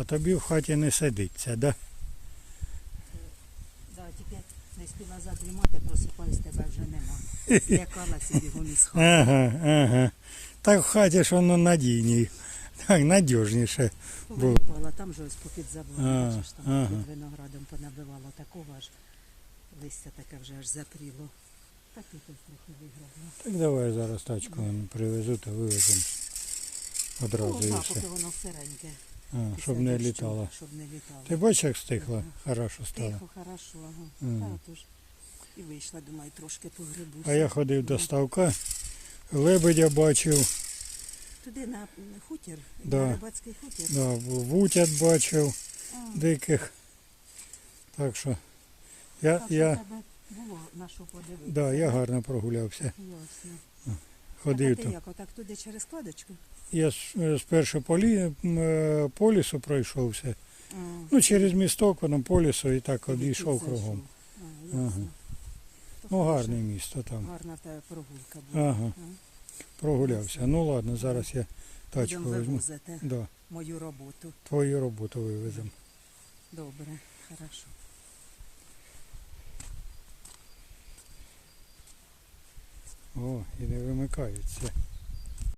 А тобі в хаті не сидиться, да? Да, тільки не спіла задрімати, просипаюсь, тебе вже нема. Злякалася бігом із хати. Ага, ага. Так в хаті ж воно надійні. Так, надіжніше. було. Випала, там же ось попід А, забором, бачиш, там ага. під виноградом понабивало такого аж листя таке вже аж запріло. Так і тут трохи виграбно. Так давай зараз тачку вон привезу та вивеземо. Одразу і все. поки воно сиреньке. А, щоб не дощу, літало. Щоб не літало. Ти бачиш, як стихла? Хорошо стало. Тихо, хорошо, ага. Та. І вийшла, думаю, трошки погребуся. А я ходив до ставка, лебедя бачив, Туди на м, хутір, Да. на рибацький хутір. да, вутят бачив А, диких. Так що я, так що я, тебе було на що подивитися. да, я гарно прогулявся. Ясно. Ходив а ти там. як, отак туди через кладочку? Я з- е, спершу по, лі, е, по лісу пройшовся. А, Ну, через місток, потім по лісу і так обійшов кругом. А. Ага. Ну, гарне місто там. Гарна тебе прогулка була. Ага, прогулявся. Ну ладно, зараз я тачку Будемо візьму. Да, мою роботу. твою роботу вивеземо. Добре, хорошо. О, і не вимикається.